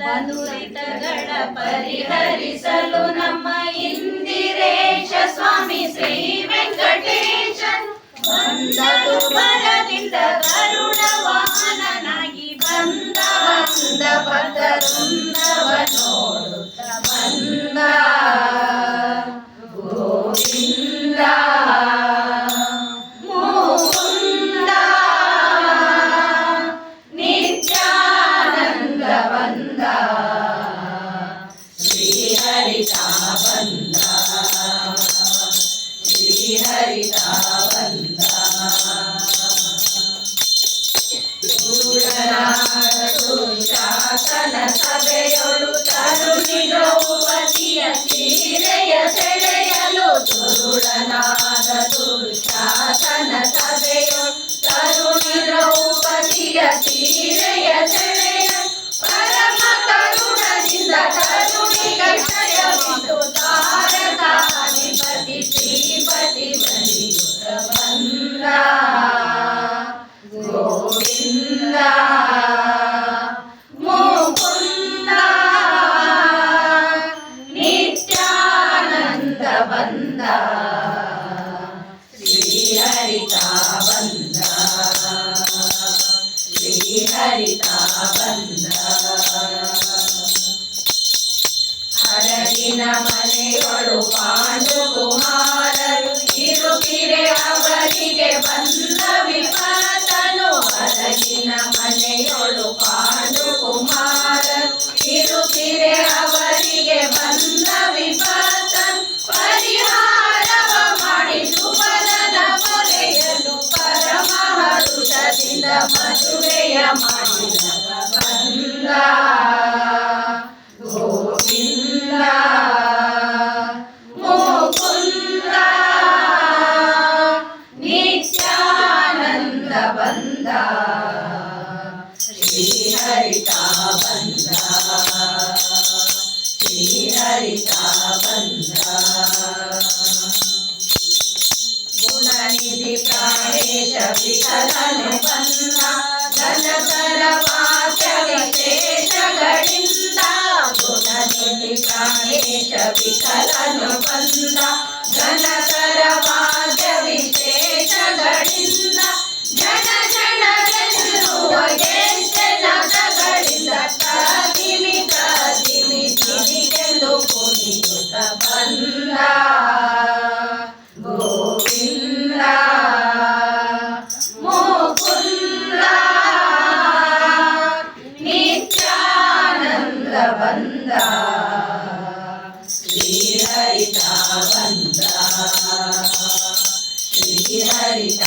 ಬಂಧುರಿತಗಳ ಪರಿಹರಿಸಲು ನಮ್ಮ ಇಂದಿರೇಶ ಸ್ವಾಮಿ ಶ್ರೀ ವೆಂಕಟೇಶ ಬಂದದು ಬರದಿಂದ ಗರುಡ ಶಾಸನ ಸಭೆಯೊಳು ತರುಣಿ ದ್ರೌಪದಿಯ ಸೀರೆಯ ಸೆಳೆಯಲು ದುರುಳನಾದ ಬಂದ ಶ್ರೀಹರಿತ ಬಂದ ಶ್ರೀಹರಿತ ಬಂದ ಹರಗಿನ ಮನೆಯೊಳು ಪಾಂಡು ಕುಮಾರರು గుణనిధి ప్రాణేశ వికలను బంద ఘనతర గుణనిధి ప్రాణేశ వికలను బంద ఘనత బందా గోవిందా శ్రీహరిత బంద శ్రీహరిత